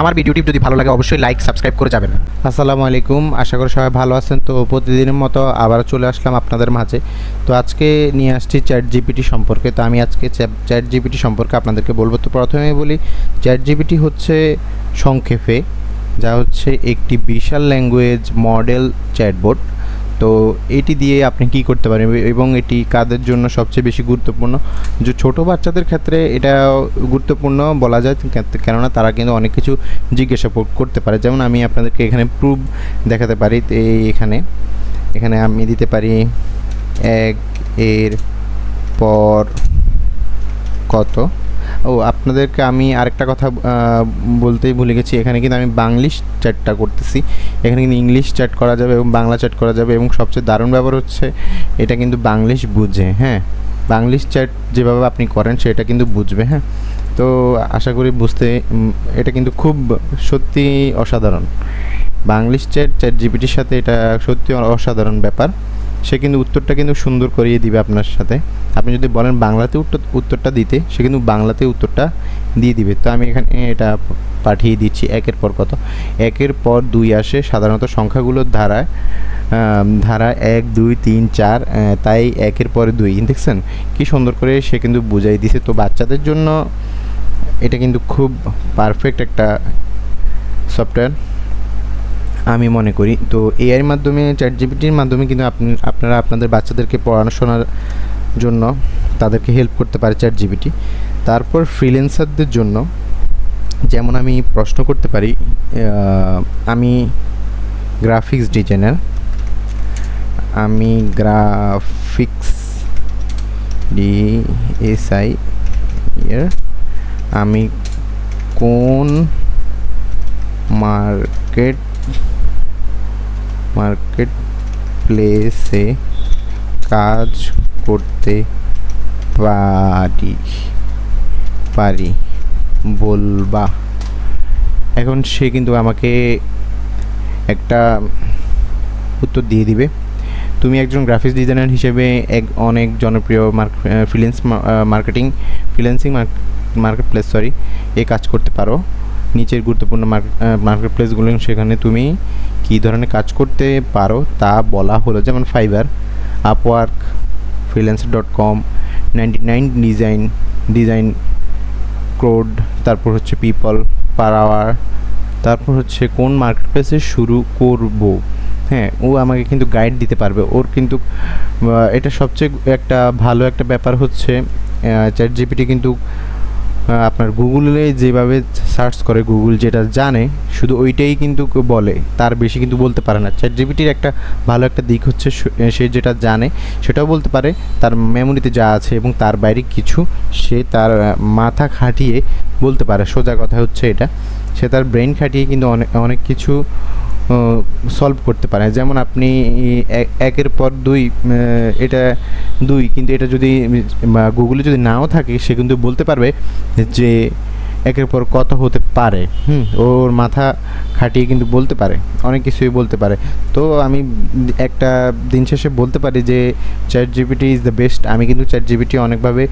আমার ভিডিওটি যদি ভালো লাগে, অবশ্যই লাইক সাবস্ক্রাইব করে যাবেন। আসসালামু আলাইকুম, আশা করি সবাই ভালো আছেন। তো প্রতিদিনের মতো আবার চলে আসলাম আপনাদের মাঝে। তো আজকে নিয়ে আসছি চ্যাট জিপিটি সম্পর্কে। তো আমি আজকে চ্যাট জিপিটি সম্পর্কে আপনাদেরকে বলব। তো প্রথমে বলি চ্যাট জিপিটি হচ্ছে সংক্ষেপে, যা হচ্ছে একটি বিশাল ল্যাঙ্গুয়েজ মডেল চ্যাটবোর্ড তো এটি দিয়ে আপনি কি করতে পারেন? এবং এটি কাদের জন্য সবচেয়ে বেশি গুরুত্বপূর্ণ? যে ছোটো বাচ্চাদের ক্ষেত্রে এটা গুরুত্বপূর্ণ বলা যায়, কেন- কেননা তারা কিন্তু অনেক কিছু জিজ্ঞাসা কর- করতে পারে। যেমন আমি আপনাদেরকে এখানে প্রুফ দেখাতে পারি, এই এখানে। এখানে আমি দিতে পারি এক এর পর কত? ও, আপনাদেরকে আমি আরেকটা কথা বলতেই ভুলে গেছি। এখানে কিন্তু আমি বাংলিশ চ্যাটটা করতেছি। এখানে কিন্তু ইংলিশ চ্যাট করা যাবে এবং বাংলা চ্যাট করা যাবে এবং সবচেয়ে দারুণ ব্যাপার হচ্ছে, এটা কিন্তু বাংলিশ বুঝে হ্যাঁ? বাংলিশ চ্যাট যেভাবে আপনি করেন, সেটা কিন্তু বুঝবে হ্যাঁ? তো আশা করি বুঝতে এটা কিন্তু খুব সত্যি অসাধারণ। বাংলিশ চ্যাট চ্যাট জিপিটির সাথে এটা সত্যি অসাধারণ ব্যাপার। সে কিন্তু উত্তরটা কিন্তু সুন্দর করিয়ে দিবে আপনার সাথে। আপনি যদি বলেন বাংলাতে উত্তর উত্তরটা দিতে, সে কিন্তু বাংলাতে উত্তরটা দিয়ে দিবে। তো আমি এখানে এটা পাঠিয়ে দিচ্ছি, একের পর কত? একের পর দুই আসে সাধারণত সংখ্যাগুলোর ধারায় ধারা এক, দুই, তিন, চার তাই একের পরে দুই। দেখছেন? কি সুন্দর করে সে কিন্তু বুঝাই দিছে। তো বাচ্চাদের জন্য এটা কিন্তু খুব পারফেক্ট একটা সফটওয়্যার আমি মনে করি। তো এআইয়ের মাধ্যমে চ্যাট জিপিটির মাধ্যমে কিন্তু আপনি, আপনারা আপনাদের বাচ্চাদেরকে পড়াশোনার জন্য তাদেরকে হেল্প করতে পারে চ্যাট জিপিটি তারপর ফ্রিল্যান্সারদের জন্য যেমন আমি প্রশ্ন করতে পারি আমি গ্রাফিক্স ডিজাইনার আমি গ্রাফিক্স ডি এস আই এর, আমি কোন মার্কেট মার্কেট প্লেসে কাজ করতে পারি পারি, বলবা। এখন সে কিন্তু আমাকে একটা উত্তর দিয়ে দিবে। তুমি একজন গ্রাফিক্স ডিজাইনার হিসেবে এক অনেক জনপ্রিয় freelance marketing freelancing marketplace sorry এ কাজ করতে পারো। নিচের গুরুত্বপূর্ণ মার্কেট প্লেসগুলো সেখানে তুমি কী ধরনের কাজ করতে পারো তা বলা হলো যেমন Fiverr Upwork freelancer dot com ninety nine design design crowd তারপর হচ্ছে পিপল পার আওয়ার তারপর হচ্ছে কোন মার্কেট প্লেসে শুরু করব। হ্যাঁ ও আমাকে কিন্তু গাইড দিতে পারবে। ওর কিন্তু এটা সবচেয়ে একটা ভালো একটা ব্যাপার হচ্ছে চ্যাট জিপিটি কিন্তু আপনার গুগলে যেভাবে সার্চ করে, গুগল যেটা জানে, শুধু ওইটাই কিন্তু বলে। তার বেশি কিন্তু বলতে পারে না। চ্যাট জিপিটির একটা ভালো একটা দিক হচ্ছে সে যেটা জানে, সেটাও বলতে পারে। তার মেমোরিতে যা আছে এবং তার বাইরে কিছু, সে তার মাথা খাটিয়ে বলতে পারে। সোজা কথা হচ্ছে এটা। সে তার ব্রেন খাটিয়ে কিন্তু অনেক অনেক কিছু সলভ করতে পারে। যেমন আপনি একের পর দুই এটা দুই, কিন্তু এটা যদি গুগলে যদি নাও থাকে, সে কিন্তু বলতে পারবে যে একের পর কত হতে পারে? হুম, ওর মাথা খাটিয়ে কিন্তু বলতে পারে। অনেক কিছুই বলতে পারে। তো আমি একটা দিন শেষে বলতে পারি যে chat GPT is the best আমি কিন্তু চ্যাট জিপিটি অনেকভাবে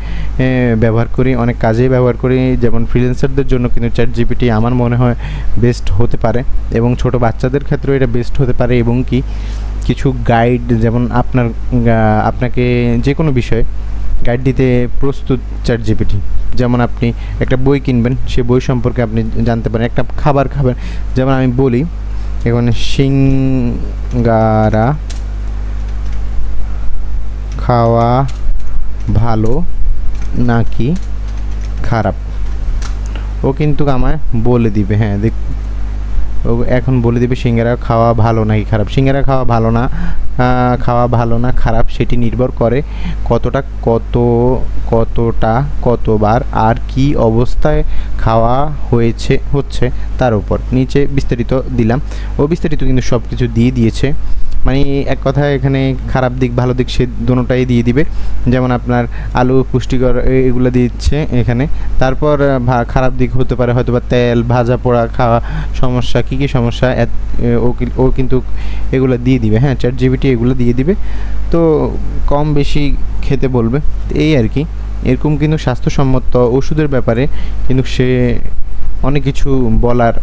ব্যবহার করি, অনেক কাজেই ব্যবহার করি। যেমন ফ্রিল্যান্সারদের জন্য কিন্তু চ্যাট জিপিটি আমার মনে হয় বেস্ট হতে পারে। এবং ছোট বাচ্চাদের ক্ষেত্রেও এটা বেস্ট হতে পারে এবং কি, কিছু গাইড যেমন আপনার আপনাকে যে কোনো বিষয়ে গাইড দিতে প্রস্তুত চ্যাট জিপিটি যেমন আপনি একটা বই কিনবেন, সে বই সম্পর্কে আপনি জানতে পারেন। একটা খাবার খাবেন, যেমন আমি বলি, এখন সিঙ্গারা খাওয়া ভালো নাকি খারাপ? ও কিন্তু আমায় বলে দিবে হ্যাঁ দেখ, ও এখন বলে দিবে সিঙ্গারা খাওয়া ভালো নাকি খারাপ? সিঙ্গারা খাওয়া ভালো না খাওয়া ভালো না, খারাপ সেটি নির্ভর করে কতটা কত, কতটা, কতবার আর কি অবস্থায় খাওয়া হয়েছে, হচ্ছে তার উপর। নিচে বিস্তারিত দিলাম। ও বিস্তারিত কিন্তু সব কিছু দিয়ে দিয়েছে। মানে এক কথায় এখানে খারাপ দিক, ভালো দিক সে দুটোটাই দিয়ে দিবে। যেমন আপনার আলু পুষ্টিকর এগুলো দিচ্ছে এখানে। তারপর খারাপ দিক হতে পারে হয়তো বা তেল, ভাজা পোড়া খাওয়া সমস্যা, কী কী সমস্যা ও কিন্তু এগুলো দিয়ে দিবে। হ্যাঁ চ্যাট জিবিটি এগুলো দিয়ে দিবে। তো কম বেশি খেতে বলবে। এই আর কি। এরকম কিন্তু স্বাস্থ্যসম্মত ওষুধের ব্যাপারে কিন্তু সে অনেক কিছু বলার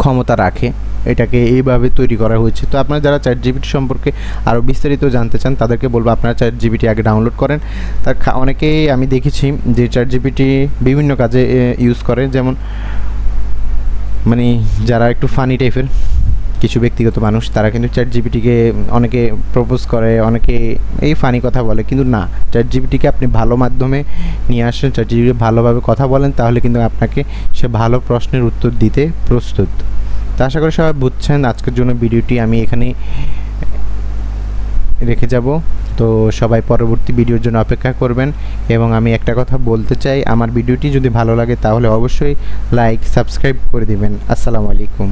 ক্ষমতা রাখে। এটাকে এইভাবে তৈরি করা হয়েছে। তো আপনারা যারা চ্যাট জিবিটি সম্পর্কে আরও বিস্তারিত জানতে চান, তাদেরকে বলব আপনারা চ্যাট জিবিটি আগে ডাউনলোড করেন। তার অনেকেই আমি দেখেছি যে চ্যাট জিবিটি বিভিন্ন কাজে ইউজ করে। যেমন মানে যারা একটু ফানি টাইপের কিছু ব্যক্তিগত মানুষ, তারা কিন্তু চ্যাট জিবিটিকে অনেকে প্রপোজ করে, অনেকে এই ফানি কথা বলে। কিন্তু না চ্যাট জিবিটিকে আপনি ভালো মাধ্যমে নিয়ে আসেন চ্যাট জিবিটি ভালোভাবে কথা বলেন, তাহলে কিন্তু আপনাকে সে ভালো প্রশ্নের উত্তর দিতে প্রস্তুত। তো আশা করি সবাই বুঝছেন আজকের জন্য ভিডিওটি আমি এখানে রেখে যাব। তো সবাই পরবর্তী ভিডিওর জন্য অপেক্ষা করবেন এবং আমি একটা কথা বলতে চাই, আমার ভিডিওটি যদি ভালো লাগে তাহলে অবশ্যই লাইক সাবস্ক্রাইব করে দিবেন। আসসালামু আলাইকুম।